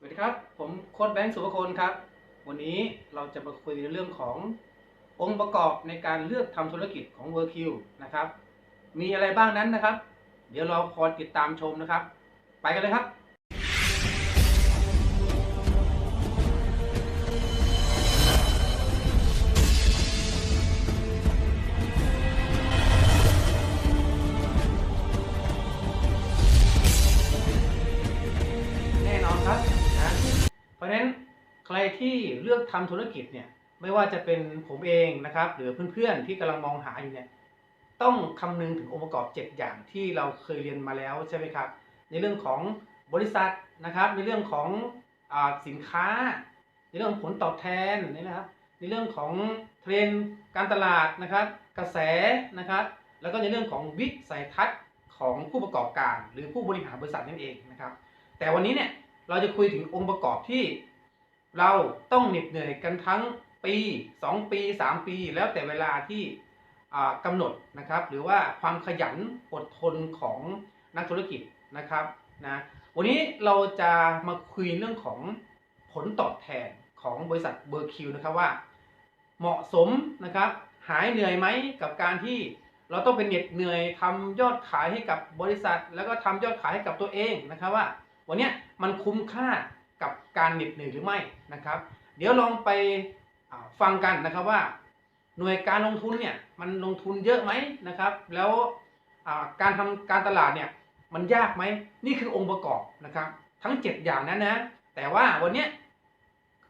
สวัสดีครับ ผมโค้ดแบงค์สุภคนครับ วันนี้เราจะมาคุยในเรื่องขององค์ประกอบในการเลือกทำธุรกิจของ w o r k q นะครับ มีอะไรบ้างนั้นนะครับ เดี๋ยวเราคอยติดตามชมนะครับ ไปกันเลยครับ ที่เลือกทำธุรกิจเนี่ย ไม่ว่าจะเป็นผมเองนะครับ หรือเพื่อนๆที่กำลังมองหาอยู่เนี่ย ต้องคำนึงถึงองค์ประกอบ 7 อย่างที่เราเคยเรียนมาแล้วใช่ไหมครับ ในเรื่องของบริษัทนะครับ ในเรื่องของอสินค้า ในเรื่องผลตอบแทนนี่นะครับ ในเรื่องของเทรนด์การตลาดนะครับ กระแสนะครับ แล้วก็ในเรื่องของวิสัยทัศน์ของผู้ประกอบการ หรือผู้บริหารบริษัทนั่นเองนะครับ แต่วันนี้เนี่ยเราจะคุยถึงองค์ประกอบที่ เราต้องเหน็ดเหนื่อยกันทั้งปี 2 ปี 3 ปี แล้วแต่เวลาที่กำหนดนะครับ หรือว่าความขยันอดทนของนักธุรกิจนะครับนะวันนี้เราจะมาคุยเรื่องของผลตอบแทนของบริษัทเบอร์คิวนะครับว่า เหมาะสมนะครับหายเหนื่อยไหมกับการที่เราต้องเป็นเหน็ดเหนื่อยทำยอดขายให้กับบริษัท แล้วก็ทำยอดขายให้กับตัวเองนะครับว่า วันนี้มันคุ้มค่า การเหน็ดเหนื่อยหรือไม่นะครับ เดี๋ยวลองไปฟังกันนะครับว่า หน่วยการลงทุนเนี่ยมันลงทุนเยอะไหมนะครับ แล้วการทำการตลาดเนี่ยมันยากไหมนี่คือองค์ประกอบนะครับ ทั้ง 7 อย่างนั้นนะแต่ว่าวันนี้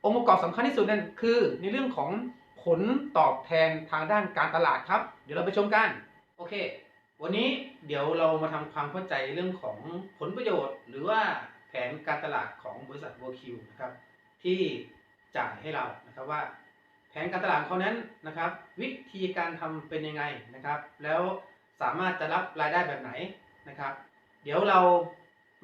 องค์ประกอบสำคัญที่สุดนั่นคือในเรื่องของผลตอบแทนทางด้านการตลาดครับ เดี๋ยวเราไปชมกันโอเค วันนี้เดี๋ยวเรามาทำความเข้าใจเรื่องของผลประโยชน์ หรือว่า แผนการตลาดของบริษัท w o r q นะครับที่จ่ายให้เรานะครับว่า แผนการตลาดเขานั้นนะครับ วิธีการทำเป็นยังไงนะครับ แล้วสามารถจะรับรายได้แบบไหนนะครับ เดี๋ยวเรา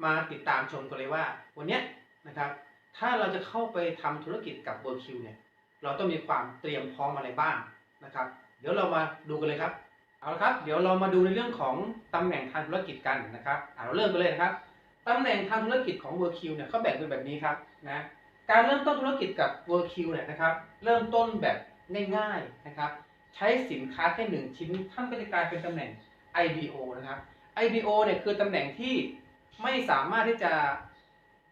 มาติดตามชมกันเลยว่า วันนี้นะครับ ถ้าเราจะเข้าไปทำธุรกิจกับ w o r q เนี่ยเราต้องมีความเตรียมพร้อมอะไรบ้างนะครับ เดี๋ยวเรามาดูกันเลยครับเอาละครับ เดี๋ยวเรามาดูในเรื่องของตำแหน่งทางธุรกิจกันนะครับเราเริ่มกันเลยนะครับ ตำแหน่งทางธุรกิจของ w o r q เนี่ยเขาแบ่งเป็นแบบนี้ครับนะการเริ่มต้นธุรกิจกับ w o r q เนี่ยนะครับเริ่มต้นแบบง่ายๆนะครับใช้สินค้าแค่หนึ่งชิ้นท่านก็จะกลายเป็นตำแหน่ง IBO นะครับ IBO เนี่ยคือตำแหน่งที่ไม่สามารถที่จะ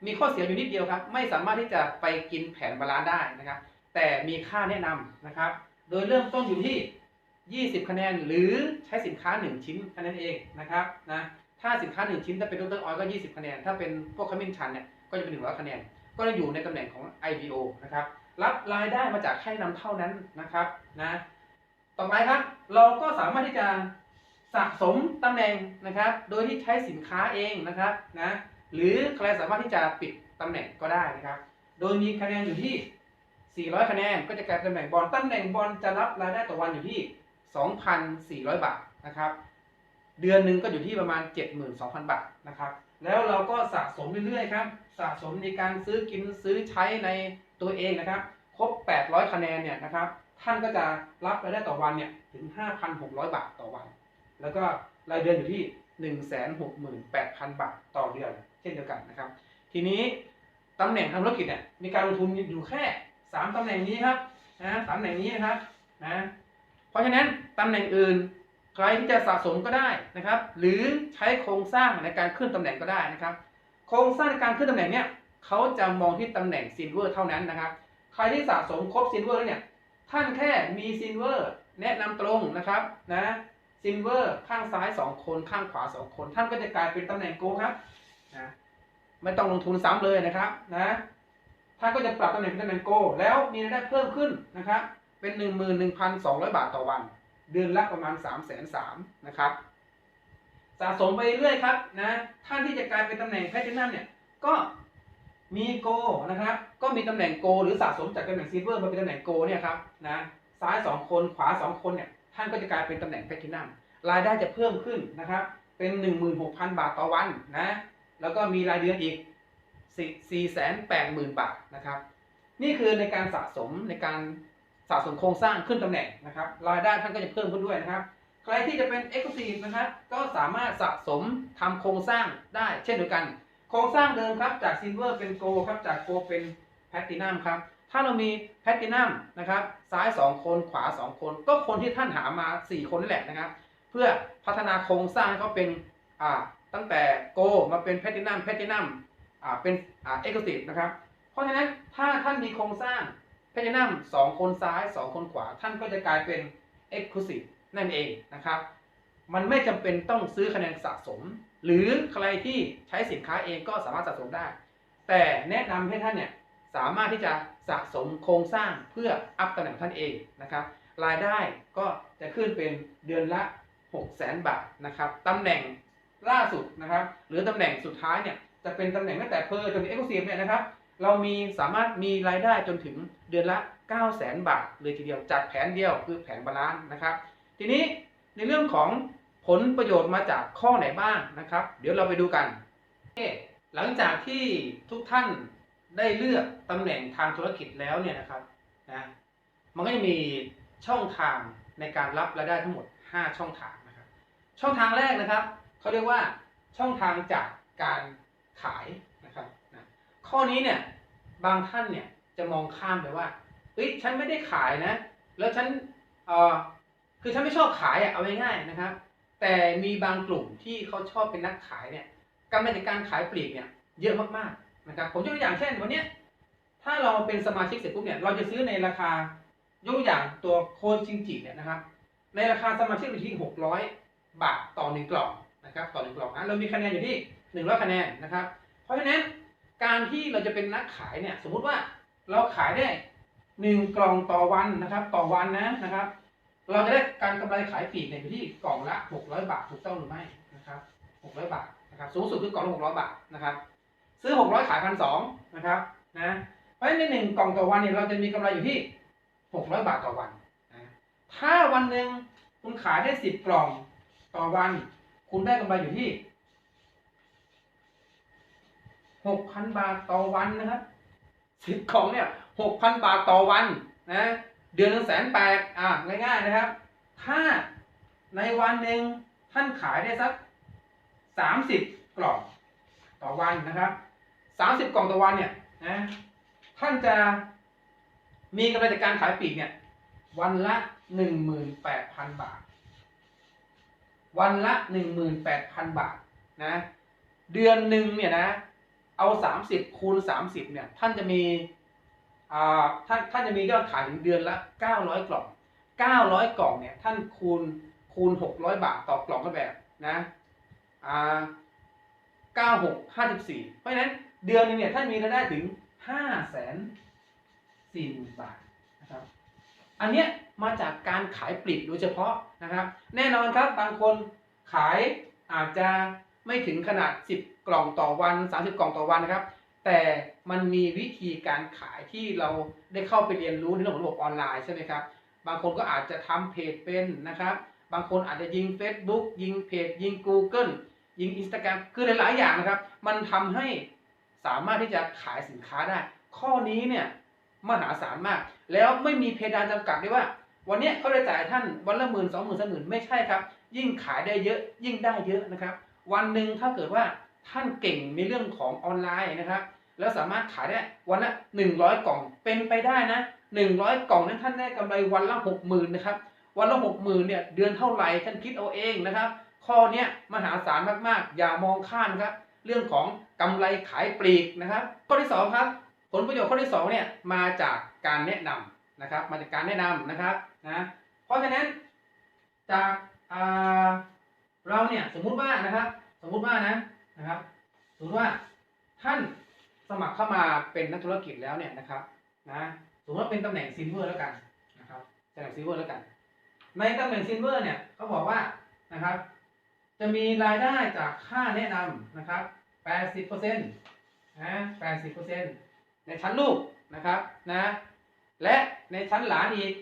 มีข้อเสียอยู่นิดเดียวครับ ไม่สามารถที่จะไปกินแผนบาลานได้นะครับ แต่มีค่าแนะนำนะครับ โดยเริ่มต้นอยู่ที่ 20 คะแนนหรือใช้สินค้า 1 ชิ้นแค่นั้นเองนะครับนะ ถ้าสินค้า1ชิ้นถ้าเป็นดรออยก็ 20 คะแนน ถ้าเป็นพวกขมิ้นชันเนี่ยก็จะเป็น100คะแนน ก็จะอยู่ในตำแหน่งของ IBO นะครับ รับรายได้มาจากให้นำเท่านั้นนะครับนะ ต่อไปครับ เราก็สามารถที่จะสะสมตำแหน่งนะครับ โดยที่ใช้สินค้าเองนะครับนะ หรือใครสามารถที่จะปิดตำแหน่งก็ได้นะครับ โดยมีคะแนนอยู่ที่ 400 คะแนน ก็จะกลายเป็นตำแหน่งบอลตำแหน่งบอลจะรับรายได้ต่อวันอยู่ที่ 2,400 บาทนะครับ เดือนหนึ่งก็อยู่ที่ประมาณ 72,000 บาทนะครับ แล้วเราก็สะสมเรื่อยๆครับ สะสมในการซื้อกินซื้อใช้ในตัวเองนะครับ ครบ 800 คะแนนเนี่ยนะครับ ท่านก็จะรับรายได้ต่อวันเนี่ยถึง 5,600 บาทต่อวัน แล้วก็รายเดือนอยู่ที่ 168,000 บาทต่อเดือน เช่นเดียวกันนะครับ ทีนี้ตำแหน่งทางธุรกิจเนี่ยมีการลงทุนอยู่แค่ 3ตำแหน่งนี้ครับนะสามตำแหน่งนี้นะครับนะ เพราะฉะนั้นตำแหน่งอื่น ใครที่จะสะสมก็ได้นะครับ หรือใช้โครงสร้างในการขึ้นตำแหน่งก็ได้นะครับ โครงสร้างในการขึ้นตำแหน่งเนี่ยเขาจะมองที่ตำแหน่งซิลเวอร์เท่านั้นนะครับ ใครที่สะสมครบซิลเวอร์แล้วเนี่ยท่านแค่มีซิลเวอร์แนะนำตรงนะครับนะซิลเวอร์ข้างซ้าย 2 คนข้างขวา 2 คน ท่านก็จะกลายเป็นตำแหน่งโกครับนะไม่ต้องลงทุนซ้ำเลยนะครับนะท่านก็จะปรับตำแหน่งเป็นตำแหน่งโก แล้วมีรายได้เพิ่มขึ้นนะครับเป็น 11,200 บาทต่อวัน เดือนละประมาณ3 3 0 0 0นะครับ สะสมไปเรื่อยครับนะท่านที่จะกลายเป็นตำแหน่งแพทินัมเนี่ยก็มีโกนะครับก็มีตำแหน่งโก หรือสะสมจากตำแหน่งซิลเวอร์มาเป็นตำแหน่งโกเนี่ยครับนะซ้าย 2 คนขวา 2 คนเนี่ยท่านก็จะกลายเป็นตำแหน่งแพทินัมรายได้จะเพิ่มขึ้นนะครับเป็น 16,000 บาทต่อวันนะแล้วก็มีรายเดือนอีก 480,000 บาทนะครับนี่คือในการสะสมในการ สะสมโครงสร้างขึ้นตำแหน่งนะครับรายได้ท่านก็จะเพิ่มขึ้นด้วยนะครับ ใครที่จะเป็น e x c l u s i v e นะครับก็สามารถสะสมทำโครงสร้างได้เช่นเดียวกัน โครงสร้างเดิมครับจากซิลเวอร์เป็นโกครับจากโกเป็นแพลตินัมครับถ้าเรามีแพลตินัมนะครับซ้าย 2 คนขวา 2 คน ก็คนที่ท่านหามา 4 คนนั่นแหละนะครับ เพื่อพัฒนาโครงสร้างให้เขาเป็นอ่าตั้งแต่โกมาเป็นแพลตินัมแพลตินัมอ่าเป็นอ่าเอ็กซ์คลูซีฟนะครับเพราะฉะนั้นถ้าท่านมีโครงสร้าง แพลตินัมสองคนซ้าย2คนขวา ท่านก็จะกลายเป็นเอ็กซ์คลูซีฟนั่นเองนะครับ มันไม่จำเป็นต้องซื้อคะแนนสะสม หรือใครที่ใช้สินค้าเองก็สามารถสะสมได้ แต่แนะนำให้ท่านเนี่ยสามารถที่จะสะสมโครงสร้างเพื่ออัพตำแหน่งท่านเองนะครับรายได้ก็จะขึ้นเป็นเดือนละ 6 0 0 0 0 0บาทนะครับตำแหน่งล่าสุดนะครับ หรือตำแหน่งสุดท้ายเนี่ยจะเป็นตำแหน่งตั้งแต่เพอร์จนเอ็กซ์คลูซีฟเนี่ยนะครับ เรามีสามารถมีรายได้จนถึงเดือนละ 9 0 0 0 0บาทเลยทีเดียวจัดแผนเดียวคือแผนบาลานซ์นะครับ ทีนี้ในเรื่องของผลประโยชน์มาจากข้อไหนบ้างนะครับ เดี๋ยวเราไปดูกันโอเคหลังจากที่ทุกท่านได้เลือกตำแหน่งทางธุรกิจแล้วเนี่ยนะครับนะมันก็จะมีช่องทางในการรับรายได้ทั้งหมด 5 ช่องทางนะครับ ช่องทางแรกนะครับเขาเรียกว่าช่องทางจากการขาย ข้อนี้เนี่ยบางท่านเนี่ยจะมองข้ามไปว่าเฮ้ยฉันไม่ได้ขายนะ แล้วฉันเออคือฉันไม่ชอบขายอะเอาง่ายๆนะครับ แต่มีบางกลุ่มที่เขาชอบเป็นนักขายเนี่ยกำไรจากการขายปลีกเนี่ยเยอะมากๆนะครับผมยกตัวอย่างเช่นวันนี้ถ้าเราเป็นสมาชิกเสร็จปุ๊บเนี่ยเราจะซื้อในราคายกตัวอย่างตัวโคนจิงจิเนี่ยนะครับ ในราคาสมาชิกอยู่ที่ 600 บาทต่อหนึ่งกล่องนะครับต่อหนึ่งกล่องนะเรามีคะแนนอยู่ที่ 100 คะแนนนะครับ เพราะฉะนั้น การที่เราจะเป็นนักขายเนี่ยสมมุติว่าเราขายได้หนึ่งกล่องต่อวันนะครับ ต่อวันนะนะครับ เราจะได้การกำไรขายปีกเนี่ยอยู่ที่กล่องละ600บาทถูกต้องหรือไม่นะครับ600บาทนะครับสูงสุดคือกล่องละ600บาทนะครับซื้อ600ขายพันสองนะครับนะเพราะฉะนั้นในหนึ่งกล่องต่อวันเนี่ยเราจะมีกำไรอยู่ที่600บาทต่อวันนะถ้าวันหนึ่งคุณขายได้10กล่องต่อวัน คุณได้กำไรอยู่ที่ 6,000บาทต่อวันนะครับ10กล่องเนี่ย6,000บาทต่อวันนะเดือนหนึ่งแสนแปดอะง่ายๆนะครับ ถ้าในวันหนึ่งท่านขายได้สักสามสิบกล่องต่อวันนะครับสามสิบกล่องต่อวันเนี่ยนะท่านจะมีกำไรจากการขายปีกเนี่ย วันละหนึ่งหมื่นแปดพันบาท วันละหนึ่งหมื่นแปดพันบาทนะ เดือนหนึ่งเนี่ยนะ เอาสามสิบคูณสามสิบเนี่ย ท่านจะมีอ่าท่านท่านจะมียอดขายถึงเดือนละ900กล่อง900กล่องเนี่ยท่านคูณคูณ600บาทต่อกล่องก็แบบนะอ่า96 54เพราะฉะนั้นเดือนนึงเนี่ยท่านมีรายได้ถึง5แสนสี่หมื่นบาทนะครับอันเนี้ยมาจากการขายปลีกโดยเฉพาะนะครับ แน่นอนครับบางคนขายอาจจะไม่ถึงขนาด 10 กล่องต่อวัน 30 กล่องต่อวันนะครับ แต่มันมีวิธีการขายที่เราได้เข้าไปเรียนรู้ในเรื่องของระบบออนไลน์ใช่ไหมครับ บางคนก็อาจจะทำเพจเป็นนะครับ บางคนอาจจะยิง Facebook ยิงเพจ ยิง Google ยิง Instagram คือหลาย ๆ อย่างนะครับ มันทำให้สามารถที่จะขายสินค้าได้ ข้อนี้เนี่ยมหาศาลมาก แล้วไม่มีเพดานจำกัดด้วยว่า วันนี้เขาจะจ่ายท่านวันละหมื่นสองหมื่นสามหมื่นไม่ใช่ครับ ยิ่งขายได้เยอะยิ่งได้เยอะนะครับ วันหนึ่งถ้าเกิดว่า ท่านเก่งในเรื่องของออนไลน์นะครับแล้วสามารถขายได้วันละ 100 กล่องเป็นไปได้นะ 100 กล่องนั้นท่านได้กำไรวันละ 60,000นะครับวันละ 60,000เนี่ยเดือนเท่าไหร่ท่านคิดเอาเองนะครับ ข้อเนี้ยมหาศาลมากๆ อย่ามองข้ามครับเรื่องของกำไรขายปลีกนะครับ ข้อที่สองครับ ผลประโยชน์ข้อที่สองเนี่ยมาจากการแนะนำนะครับมาจากการแนะนำนะครับนะเพราะฉะนั้นจากเราเนี่ยสมมุติว่านะครับสมมุติว่านะ นะครับสมมติว่าท่านสมัครเข้ามาเป็นนักธุรกิจแล้วเนี่ยนะครับนะสมมติว่าเป็นตำแหน่งซิลเวอร์แล้วกันนะครับตำแหน่งซิลเวอร์แล้วกัน ในตำแหน่งซิลเวอร์เนี่ยเขาบอกว่านะครับ จะมีรายได้จากค่าแนะนำนะครับ 80%นะ80%ในชั้นลูกนะครับนะและในชั้นหลานอีก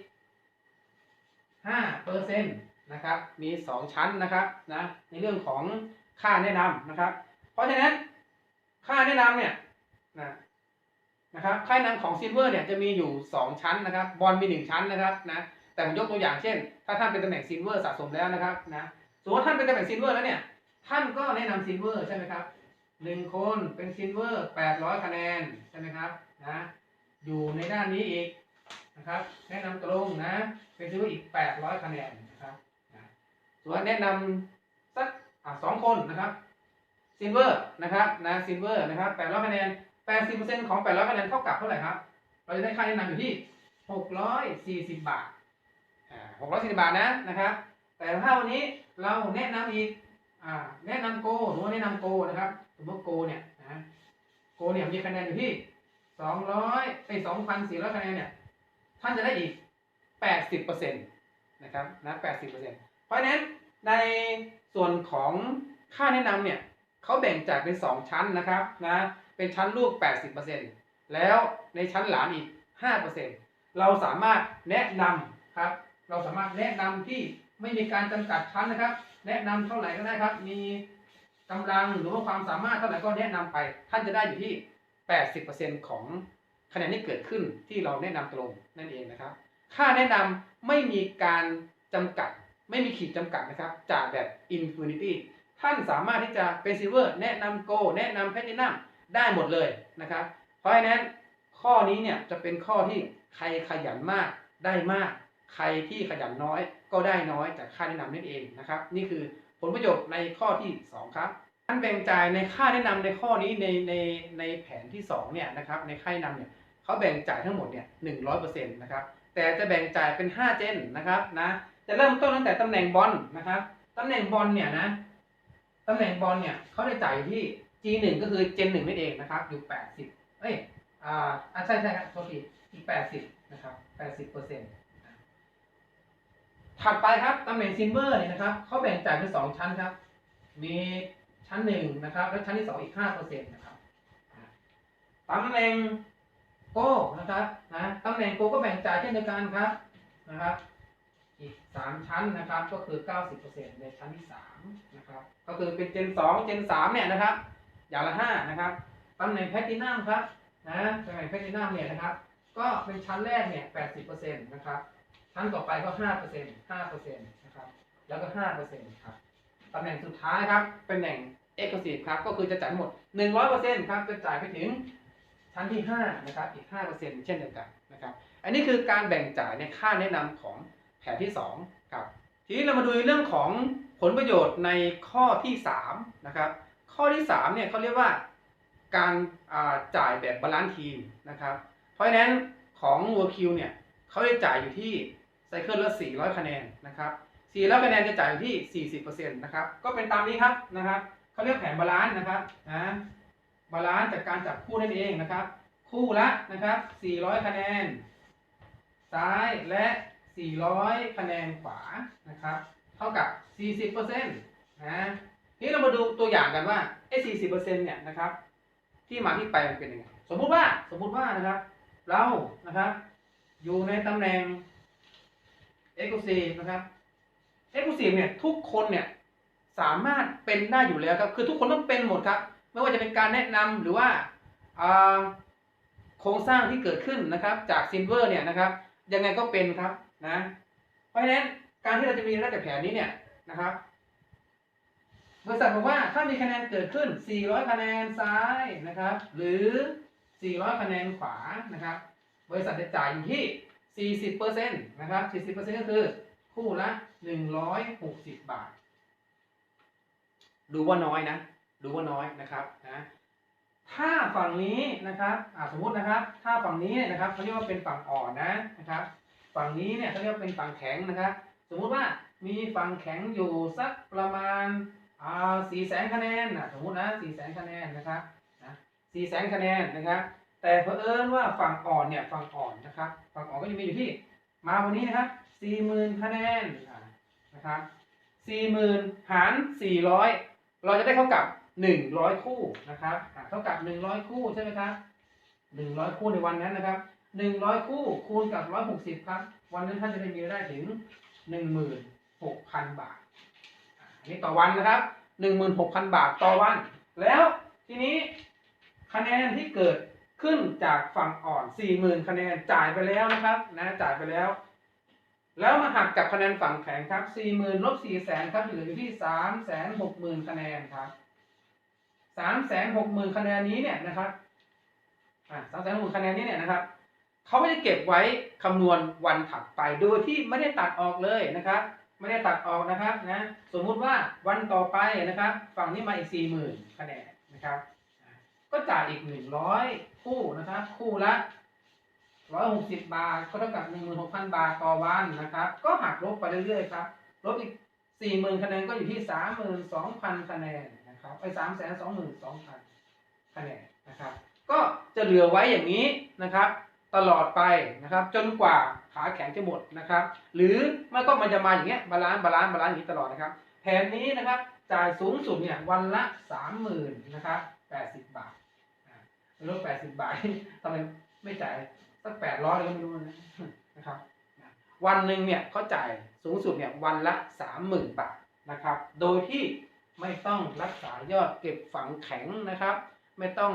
5%นะครับมี 2 ชั้นนะครับนะในเรื่องของ ค่าแนะนำนะครับ เพราะฉะนั้นค่าแนะนำเนี่ยนะนะครับค่าแนะนำของซิลเวอร์เนี่ยจะมีอยู่ 2 ชั้นนะครับ บอลมี 1 ชั้นนะครับนะแต่ผมยกตัวอย่างเช่น ถ้าท่านเป็นตำแหน่งซิลเวอร์สะสมแล้วนะครับนะสมมติว่าท่านเป็นตำแหน่งซิลเวอร์แล้วเนี่ยท่านก็แนะนำซิลเวอร์ใช่ไหมครับหนึ่งคนเป็นซิลเวอร์แปดร้อยคะแนนใช่ไหมครับนะอยู่ในด้านนี้อีกนะครับแนะนำตรงนะเป็นซิลเวอร์อีกแปดร้อยคะแนนนะครับนะส่วนแนะนำ สอะสองคนนะครับซิลเวอร์นะครับนะซิลเวอร์นะครับแปดร้อยคะแนนแปดสิบเปอร์เซ็นต์ของแปดร้อยคะแนนเท่ากับเท่าไหร่ครับ เราจะได้ค่าแนะนำอยู่ที่หกร้อยสี่สิบบาทอ่าหกร้อยสี่สิบบาทนะนะครับ แต่ถ้าวันนี้เราแนะนำอีกอ่าแนะนำโกสมมติว่าแนะนำโกนะครับสมมติโกเนี่ยนะโกเนี่ยมีคะแนนอยู่ที่สองร้อยไอ้สองพันสี่ร้อยคะแนนเนี่ยท่านจะได้อีกแปดสิบเปอร์เซ็นต์นะครับนะแปดสิบเปอร์เซ็นต์เพราะฉะนั้นใน ส่วนของค่าแนะนำเนี่ยเขาแบ่งจ่ายเป็นสองชั้นนะครับนะเป็นชั้นลูกแปดสิบเปอร์เซ็นต์แล้วในชั้นหลานอีกห้าเปอร์เซ็นต์เราสามารถแนะนำครับ เราสามารถแนะนำที่ไม่มีการจำกัดชั้นนะครับ แนะนำเท่าไหร่ก็ได้ครับ มีกำลังหรือว่าความสามารถเท่าไหร่ก็แนะนำไป ท่านจะได้อยู่ที่ 80%ของคะแนนที่เกิดขึ้นที่เราแนะนำตรงนั่นเองนะครับ ค่าแนะนำไม่มีการจำกัด ไม่มีขีดจำกัดนะครับ จากแบบ Infinity ท่านสามารถที่จะเป็นซิเวอร์แนะนำโกแนะนำแพทินัมได้หมดเลยนะครับ เพราะฉะนั้นข้อนี้เนี่ยจะเป็นข้อที่ใครขยันมากได้มาก ใครที่ขยันน้อยก็ได้น้อยจากค่าแนะนำนั่นเองนะครับ นี่คือผลประโยชน์ในข้อที่ 2 ครับการแบ่งจ่ายในค่าแนะนำในข้อนี้ในในในแผนที่2เนี่ยนะครับในค่าแนะนำเนี่ยเขาแบ่งจ่ายทั้งหมดเนี่ยหนึ่งร้อยเปอร์เซ็นต์นะครับแต่จะแบ่งจ่ายเป็น 5 เจนนะครับนะจะเริ่มต้นตั้งแต่ตำแหน่งบอลนะครับตำแหน่งบอลเนี่ยนะตำแหน่งบอลเนี่ยเขาได้จ่ายอยู่ที่ G1 ก็คือเจนหนึ่งนั่นเองนะครับ อยู่ 80 เอ้ยอ่าอ่าใช่ใช่ครับโทษทีอีก 80 นะครับ 80เปอร์เซ็นต์ถัดไปครับตำแหน่งซิลเวอร์เนี่ยนะครับเขาแบ่งจ่ายเป็นสองชั้นครับ มีชั้นหนึ่งนะครับ และชั้นที่สองอีกห้าเปอร์เซ็นต์นะครับตำแหน่งโก้นะครับนะตำแหน่งโก้ก็แบ่งจ่ายเช่นเดียวกันครับนะครับ อีกสามชั้นนะครับ ก็คือเก้าสิบเปอร์เซ็นต์ในชั้นที่สามนะครับ ก็คือเป็นเจนสองเจนสามเนี่ยนะครับ อย่างละห้านะครับตำแหน่งแพลตินัมครับนะตำแหน่งแพลตินัมเนี่ยนะครับ ก็เป็นชั้นแรกเนี่ยแปดสิบเปอร์เซ็นต์นะครับ ชั้นต่อไปก็ห้าเปอร์เซ็นต์ห้าเปอร์เซ็นต์นะครับ แล้วก็ห้าเปอร์เซ็นต์ครับตำแหน่งสุดท้ายครับเป็นแหน่ง Exclusive ครับ ก็คือจะจ่ายหมดหนึ่งร้อยเปอร์เซ็นต์ครับ จะจ่ายไปถึงชั้นที่ห้านะครับ อีกห้าเปอร์เซ็นต์เช่นเดียวกันนะครับ อันนี้คือการแบ่งจ่ายในค่าแนะนำของ แผนที่สองครับ ทีนี้เรามาดูเรื่องของผลประโยชน์ในข้อที่สามนะครับ ข้อที่สามเนี่ยเขาเรียกว่าการจ่ายแบบบาลานซ์ทีมนะครับ เพราะฉะนั้นของ w o r q เนี่ยเขาได้จ่ายอยู่ที่ไซเคิลละ 400 คะแนนนะครับ400คะแนนจะจ่ายอยู่ที่ 40%นะครับ ก็เป็นตามนี้ครับนะครับเขาเรียกแผนบาลานซ์นะครับนะบาลานซ์จากการจับคู่นั่นเองนะครับ คู่ละนะครับ 400 คะแนน ซ้ายและ 400 คะแนนขวานะครับ เท่ากับ 40%นะทีนี้เรามาดูตัวอย่างกันว่าไอ้40%เนี่ยนะครับ ที่มาที่ไปมันเป็นยังไงสมมุติว่าสมมุติว่านะครับ เรานะครับ อยู่ในตำแหน่ง Exclusive นะครับ Exclusive เนี่ยทุกคนเนี่ยสามารถเป็นได้อยู่แล้วครับ คือทุกคนต้องเป็นหมดครับ ไม่ว่าจะเป็นการแนะนำหรือว่าอ่าโครงสร้างที่เกิดขึ้นนะครับ จากซินเวอร์เนี่ยนะครับ ยังไงก็เป็นครับ นะเพราะฉะนั้นการที่เราจะมีรายได้จากแผนนี้เนี่ยนะครับบริษัทบอกว่าถ้ามีคะแนนเกิดขึ้น 400 คะแนนซ้ายนะครับ หรือ 400 คะแนนขวานะครับ บริษัทจะจ่ายอยู่ที่ 40%นะครับ 40%ก็คือคู่ละ 160 บาท ดูว่าน้อยนะ ดูว่าน้อยนะครับนะถ้าฝั่งนี้นะครับสมมุตินะครับ ถ้าฝั่งนี้นะครับเขาเรียกว่าเป็นฝั่งอ่อนนะนะครับ ฝั่งนี้เนี่ยเขาเรียกเป็นฝั่งแข็งนะครับสมมุติว่ามีฝั่งแข็งอยู่สักประมาณอ่าสี่แสนคะแนนนะสมมุตินะสี่แสนคะแนนนะครับนะสี่แสนคะแนนนะครับแต่เผอิญว่าฝั่งอ่อนเนี่ยฝั่งอ่อนนะครับฝั่งอ่อนก็จะมีอยู่ที่มาวันนี้นะครับสี่หมื่นคะแนนนะครับสี่หมื่นหารสี่ร้อยเราจะได้เท่ากับหนึ่งร้อยคู่นะครับเท่ากับหนึ่งร้อยคู่ใช่ไหมครับหนึ่งร้อยคู่ในวันนั้นนะครับ หนึ่งร้อยคู่คูณกับร้อยหกสิบครับ วันนั้นท่านจะได้มีรายได้ถึงหนึ่งหมื่นหกพันบาทอันนี้ต่อวันนะครับหนึ่งหมื่นหกพันบาทต่อวัน แล้วทีนี้คะแนนที่เกิดขึ้นจากฝั่งอ่อนสี่หมื่นคะแนนจ่ายไปแล้วนะครับ นะจ่ายไปแล้ว แล้วมาหักกับคะแนนฝั่งแข็งครับสี่หมื่นลบสี่แสนครับเหลืออยู่ที่สามแสนหกหมื่นคะแนนครับสามแสนหกหมื่นคะแนนนี้เนี่ยนะครับอ่าสามแสนหกหมื่นคะแนนนี้เนี่ยนะครับ เขาไม่ได้เก็บไว้คำนวณวันถัดไปโดยที่ไม่ได้ตัดออกเลยนะครับไม่ได้ตัดออกนะครับนะสมมุติว่าวันต่อไปนะครับ ฝั่งนี้มาอีกสี่หมื่นคะแนนนะครับ ก็จ่ายอีกหนึ่งร้อยคู่นะครับ คู่ละร้อยหกสิบบาทก็เท่ากับหนึ่งหมื่นหกพันบาทต่อวันนะครับ ก็หักลบไปเรื่อยๆครับลบอีกสี่หมื่นคะแนนก็อยู่ที่สามหมื่นสองพันคะแนนนะครับไปสามแสนสองหมื่นสองพันคะแนนนะครับ ก็จะเหลือไว้อย่างนี้นะครับ ตลอดไปนะครับ จนกว่าขาแข็งจะหมดนะครับ หรือไม่ก็มันจะมาอย่างเงี้ยบาลานซ์บาลานซ์บาลานซ์อย่างนี้ตลอดนะครับ แผนนี้นะครับจ่ายสูงสุดเนี่ยวันละสามหมื่นนะครับแปดสิบบาทอ่าลดแปดสิบบาททำไมไม่จ่ายสักแปดร้อยเลยก็ไม่รู้นะนะครับ วันหนึ่งเนี่ยเขาจ่ายสูงสุดเนี่ยวันละสามหมื่นบาทนะครับ โดยที่ไม่ต้องรักษายอดเก็บฝังแข็งนะครับ ไม่ต้อง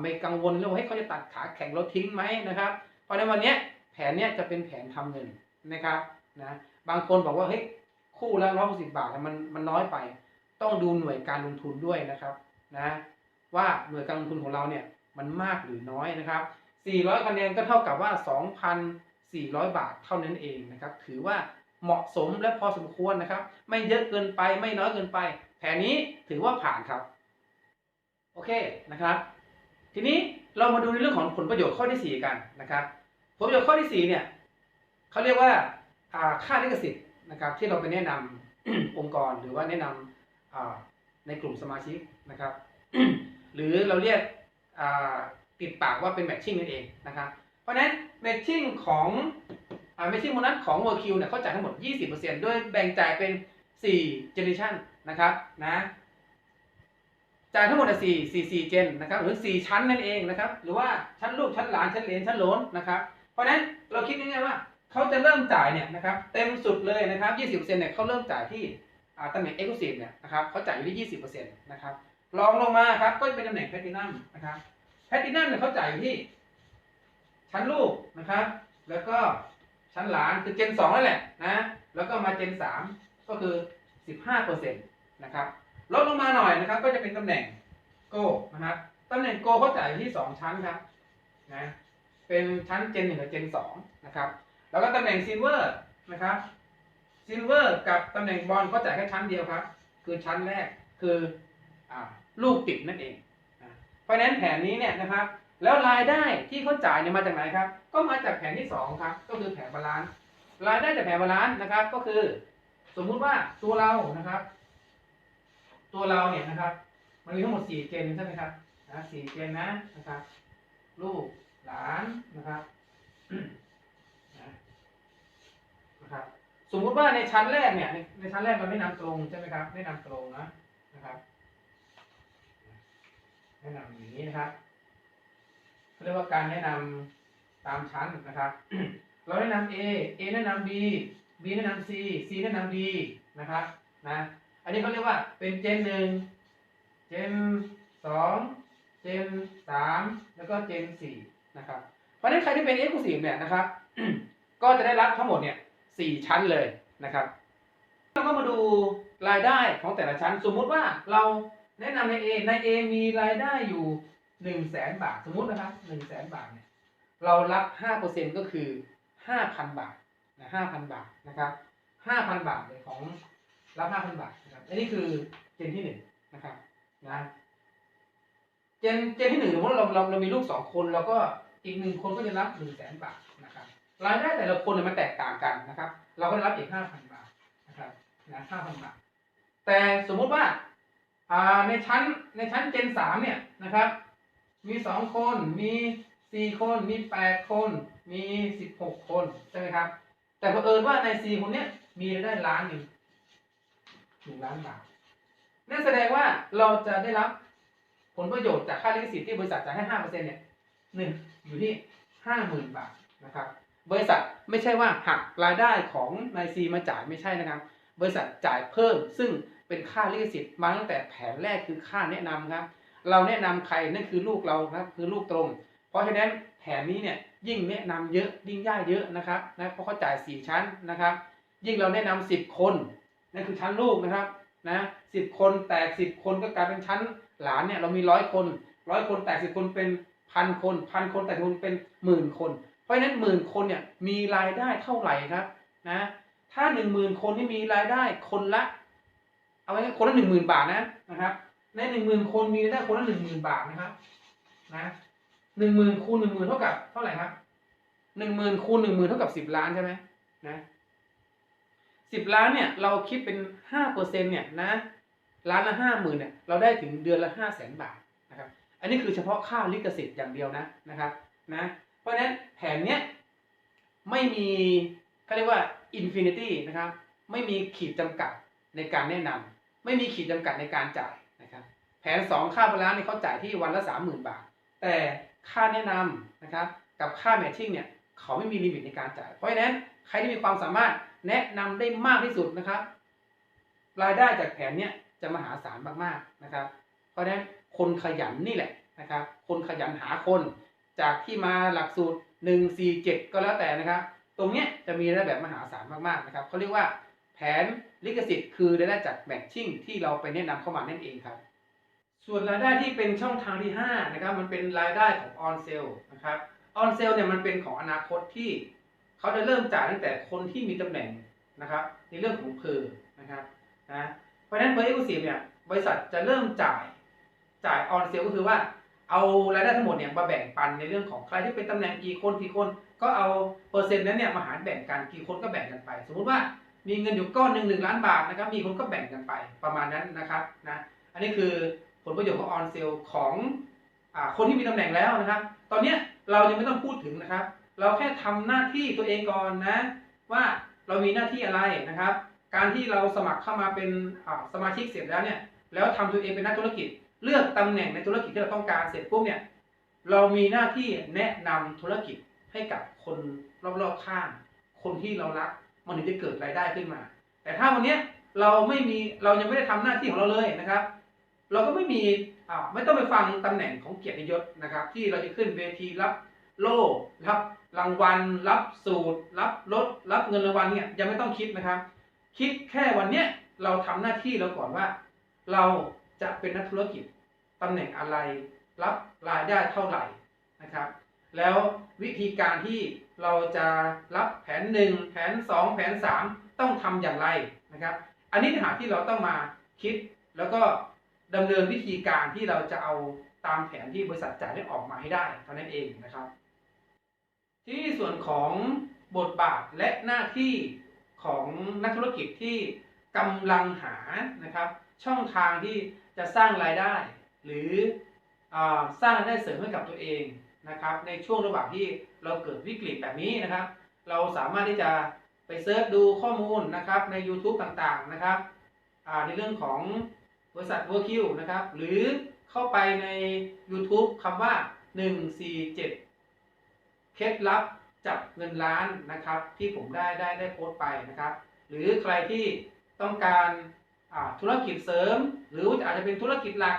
ไม่กังวลเรื่องว่าให้เขาจะตัดขาแข็งเราทิ้งไหมนะครับ เพราะในวันนี้แผนเนี้ยจะเป็นแผนทำเงินนะครับนะบางคนบอกว่าเฮ้ยคู่ละร้อยหกสิบาทเนี่ยมันมันน้อยไป ต้องดูหน่วยการลงทุนด้วยนะครับนะว่าหน่วยการลงทุนของเราเนี่ยมันมากหรือน้อยนะครับ 400คะแนนก็เท่ากับว่า 2,400 บาทเท่านั้นเองนะครับ ถือว่าเหมาะสมและพอสมควรนะครับ ไม่เยอะเกินไปไม่น้อยเกินไป แผนนี้ถือว่าผ่านครับ โอเคนะครับ ทีนี้เรามาดูในเรื่องของผลประโยชน์ข้อที่ 4 กันนะครับ ผลประโยชน์ข้อที่ 4 เนี่ยเขาเรียกว่าค่าลิขสิทธิ์นะครับ ที่เราไปแนะนำองค์กรหรือว่าแนะนำอ่าในกลุ่มสมาชิกนะครับ หรือเราเรียกติดปากว่าเป็นแมทชิ่งนั่นเองนะครับ เพราะฉะนั้นแมทชิ่งของแมทชิ่งโบนัสของ w o r q เนี่ยเขาจ่ายทั้งหมด 20%โดยแบ่งจ่ายเป็น 4 generation นะครับนะ จ่ายทั้งหมด4 4 4 gen นนะครับหรือ4ชั้นนั่นเองนะครับ หรือว่าชั้นลูกชั้นหลานชั้นเหลนชั้นโหลนนะครับ เพราะฉะนั้นเราคิดง่ายๆว่าเขาจะเริ่มจ่ายเนี่ยนะครับเต็มสุดเลยนะครับ20%เปอร์เซ็นต์เนี่ยเขาเริ่มจ่ายที่ตำแหน่ง exclusive เนี่ยนะครับเขาจ่ายอยู่ที่20%นต์นะครับรองลงมาครับก็จะเป็นตำแหน่ง platinum นะครับแพลตินัมเนี่ยเขาจ่ายอยู่ที่ ชั้นลูกนะครับ แล้วก็ชั้นหลานคือเจนสองนั่นแหละนะแล้วก็มาเจนสามก็คือสิบห้าเปอร์เซ็นต์นะครับ ลดลงมาหน่อยนะครับ ก็จะเป็นตำแหน่งโกนะครับตำแหน่งโกเขาจ่ายอยู่ที่สองชั้นครับนะเป็นชั้นเจนหนึ่งกับเจนสองนะครับ แล้วก็ตำแหน่งซิลเวอร์นะครับซิลเวอร์กับตำแหน่งบอลเขาจ่ายแค่ชั้นเดียวครับ คือชั้นแรกคืออลูกติดนั่นเองเพราะฉะนั้นแผนนี้เนี่ยนะครับ แล้วรายได้ที่เขาจ่ายเนี่ยมาจากไหนครับ ก็มาจากแผนที่สองครับ ก็คือแผนบาลานซ์รายได้จากแผนบาลานซ์นะครับ ก็คือ สมมุติว่าตัวเรานะครับ ตัวเราเนี่ยนะครับ มันมีทั้งหมดสี่เจนใช่ไหมครับนะสี่เจนนะนะครับ ลูกหลานนะครับนะครับ สมมุติว่าในชั้นแรกเนี่ย ในในชั้นแรกเราไม่นำตรงใช่ไหมครับไม่นำตรงนะนะครับแนะนำอย่างนี้นะครับเขาเรียกว่าการแนะนำตามชั้นนะครับ เราแนะนำ A A แนะนำ B B แนะนำ C C แนะนำ D นะครับนะ อันนี้เขาเรียกว่าเป็นเจนหนึ่งเจนสองเจนสามแล้วก็เจนสี่นะครับ เพราะฉะนั้นใครที่เป็น Exclusive เนี่ยนะครับ ก็จะได้รับทั้งหมดเนี่ยสี่ชั้นเลยนะครับเราก็มาดูรายได้ของแต่ละชั้น สมมุติว่าเราแนะนำใน A ใน A มีรายได้อยู่หนึ่งแสนบาทสมมุตินะครับหนึ่งแสนบาทเนี่ยเรารับห้าเปอร์เซ็นก็คือห้าพันบาทนะห้าพันบาทนะครับห้าพันบาทเลยของ รับห้าพันบาทนะครับอันนี้คือเจนที่หนึ่งนะครับนะเจนเจนที่หนึ่งสมมติเราเราเรามีลูกสองคนเราก็อีกหนึ่งคนก็จะรับหนึ่งแสนบาทนะครับรายได้แต่ละคนเนี่ยมันแตกต่างกันนะครับ เราก็รับอีกห้าพันบาทนะครับนะห้าพันบาท แต่สมมุติว่าอ่าในชั้นในชั้นเจนสามเนี่ยนะครับ มีสองคนมีสี่คนมีแปดคนมีสิบหกคนใช่ไหมครับ แต่เผอิญว่าในสี่คนเนี้ยมีรายได้ล้านหนึ่ง หนึ่งล้านบาทนั่นแสดงว่าเราจะได้รับผลประโยชน์จากค่าลิขสิทธิ์ที่บริษัทจ่ายให้ห้าเปอร์เซ็นต์เนี่ยหนึ่งอยู่ที่ห้าหมื่นบาทนะครับ บริษัทไม่ใช่ว่าหักรายได้ของนายซีมาจ่ายไม่ใช่นะครับ บริษัทจ่ายเพิ่มซึ่งเป็นค่าลิขสิทธิ์มาตั้งแต่แผนแรกคือค่าแนะนำครับ เราแนะนำใครนั่นคือลูกเราครับคือลูกตรง เพราะฉะนั้นแผนนี้เนี่ยยิ่งแนะนำเยอะยิ่งได้เยอะนะครับนะเพราะเขาจ่ายสี่ชั้นนะครับ ยิ่งเราแนะนำสิบคน นั่นคือชั้นลูกนะครับนะสิบคนแตกสิบคนก็กลายเป็นชั้นหลานเนี่ยเรามีร้อยคนร้อยคนแตกสิบคนเป็นพันคนพันคนแตกคนเป็นหมื่นคน เพราะฉะนั้นหมื่นคนเนี่ยมีรายได้เท่าไหร่ครับนะถ้าหนึ่งหมื่นคนที่มีรายได้คนละ เอาไว้คนละหนึ่งหมื่นบาทนะนะครับ ในหนึ่งหมื่นคนมีรายได้คนละหนึ่งหมื่นบาทนะครับนะหนึ่งหมื่นคูณหนึ่งหมื่นเท่ากับเท่าไหร่ครับหนึ่งหมื่นคูณหนึ่งหมื่นเท่ากับสิบล้านใช่ไหมนะ สิบล้านเนี่ยเราคิดเป็นห้าเปอร์เซ็นเนี่ยนะล้านละห้าหมื่นเนี่ยเราได้ถึงเดือนละห้าแสนบาทนะครับอันนี้คือเฉพาะค่าลิขสิทธิ์อย่างเดียวนะนะครับนะเพราะฉะนั้นแผนเนี้ยไม่มีเขาเรียกว่าอินฟินิตี้นะครับไม่มีขีดจำกัดในการแนะนำไม่มีขีดจำกัดในการจ่ายนะครับแผน 2 ค่าบาลานซ์นี่เขาจ่ายที่วันละ 30,000 บาท แต่ค่าแนะนำนะครับกับค่าแมทชิ่งเนี่ยเขาไม่มีลิมิตในการจ่าย เพราะฉะนั้นใครที่มีความสามารถ แนะนำได้มากที่สุดนะครับ รายได้จากแผนเนี้ยจะมหาศาลมากๆนะครับ เพราะฉะนั้นคนขยันนี่แหละนะครับ คนขยันหาคนจากที่มาหลักสูตร 1 4 7 ก็แล้วแต่นะครับ ตรงเนี้ยจะมีรายได้แบบมหาศาลมากๆนะครับเขาเรียกว่าแผนลิขสิทธิ์คือรายได้จากแมทชิ่งที่เราไปแนะนำเข้ามานั่นเองครับ ส่วนรายได้ที่เป็นช่องทางที่5นะครับมันเป็นรายได้ของออนเซลนะครับออนเซลเนี่ยมันเป็นของอนาคตที่ เขาจะเริ่มจ่ายตั้งแต่คนที่มีตำแหน่งนะครับ ในเรื่องของเพอร์นะครับนะเพราะฉะนั้นเพอร์เอ็กซ์ซีเนี่ยบริษัทจะเริ่มจ่ายจ่ายออนเซลก็คือว่าเอารายได้ทั้งหมดเนี่ยมาแบ่งปันในเรื่องของใครที่เป็นตำแหน่งกี่คนกี่คนก็เอาเปอร์เซ็นต์นั้นเนี่ยมาหารแบ่งกันกี่คนก็แบ่งกันไป สมมุติว่ามีเงินอยู่ก้อนหนึ่งหนึ่งล้านบาทนะครับมีคนก็แบ่งกันไปประมาณนั้นนะครับนะอันนี้คือผลประโยชน์ของออนเซลของอคนที่มีตำแหน่งแล้วนะครับ ตอนนี้เรายังไม่ต้องพูดถึงนะครับ เราแค่ทำหน้าที่ตัวเองก่อนนะ ว่าเรามีหน้าที่อะไรนะครับ การที่เราสมัครเข้ามาเป็นสมาชิกเสร็จแล้วเนี่ยแล้วทำตัวเองเป็นนักธุรกิจ เลือกตำแหน่งในธุรกิจที่เราต้องการเสร็จปุ๊บเนี่ยเรามีหน้าที่แนะนำธุรกิจให้กับคนรอบๆข้าง คนที่เรารักมันถึงจะเกิดรายได้ขึ้นมา แต่ถ้าวันนี้เราไม่มีเรายังไม่ได้ทำหน้าที่ของเราเลยนะครับ เราก็ไม่มีอ่าไม่ต้องไปฟังตำแหน่งของเกียรติยศนะครับ ที่เราจะขึ้นเวทีรับโล่รับ รางวัล รับสูตร รับรถรับเงินรางวัลเนี่ยยังไม่ต้องคิดนะครับ คิดแค่วันเนี้ยเราทำหน้าที่เราก่อนว่า เราจะเป็นนักธุรกิจตำแหน่งอะไร รับรายได้เท่าไหร่นะครับ แล้ววิธีการที่เราจะรับแผน 1 แผน 2 แผน 3 ต้องทำอย่างไรนะครับ อันนี้หาที่เราต้องมาคิดแล้วก็ดำเนินวิธีการที่เราจะเอาตามแผนที่บริษัทจ่ายได้ออกมาให้ได้เท่านั้นเองนะครับ ที่ส่วนของบทบาทและหน้าที่ของนักธุรกิจที่กำลังหานะครับ ช่องทางที่จะสร้างรายได้ หรืออสร้างรายได้เสริมให้กับตัวเองนะครับ ในช่วงระหว่างที่เราเกิดวิกฤตแบบนี้นะครับ เราสามารถที่จะไปเซิร์ชดูข้อมูลนะครับใน YouTube ต่างๆนะครับในเรื่องของบริษัท w o r k i l นะครับ หรือเข้าไปใน YouTube คำว่า 147 เคล็ดลับจับเงินล้านนะครับ ที่ผมได้ได้ได้โพสต์ไปนะครับ หรือใครที่ต้องการธุรกิจเสริม หรืออาจจะเป็นธุรกิจหลัก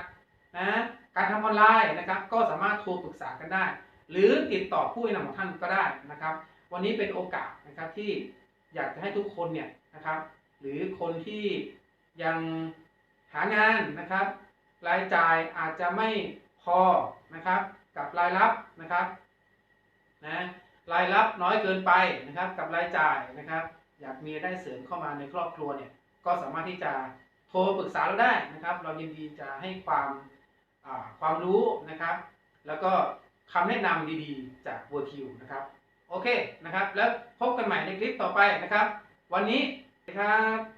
นะการทำออนไลน์นะครับ ก็สามารถโทรปรึกษากันได้ หรือติดต่อผู้แนะนำของท่านก็ได้นะครับ วันนี้เป็นโอกาสนะครับที่อยากจะให้ทุกคนเนี่ยนะครับ หรือคนที่ยังหางานนะครับ รายจ่ายอาจจะไม่พอนะครับ กับรายรับนะครับ นะรายรับน้อยเกินไปนะครับกับรายจ่ายนะครับ อยากมีได้เสริมเข้ามาในครอบครัวเนี่ยก็สามารถที่จะโทรปรึกษาเราได้นะครับ เรายินดีจะให้ความความรู้นะครับ แล้วก็คำแนะนำดีๆ จาก w o r k i l นะครับ โอเคนะครับ แล้วพบกันใหม่ในคลิปต่อไปนะครับ วันนี้สวัสดีครับ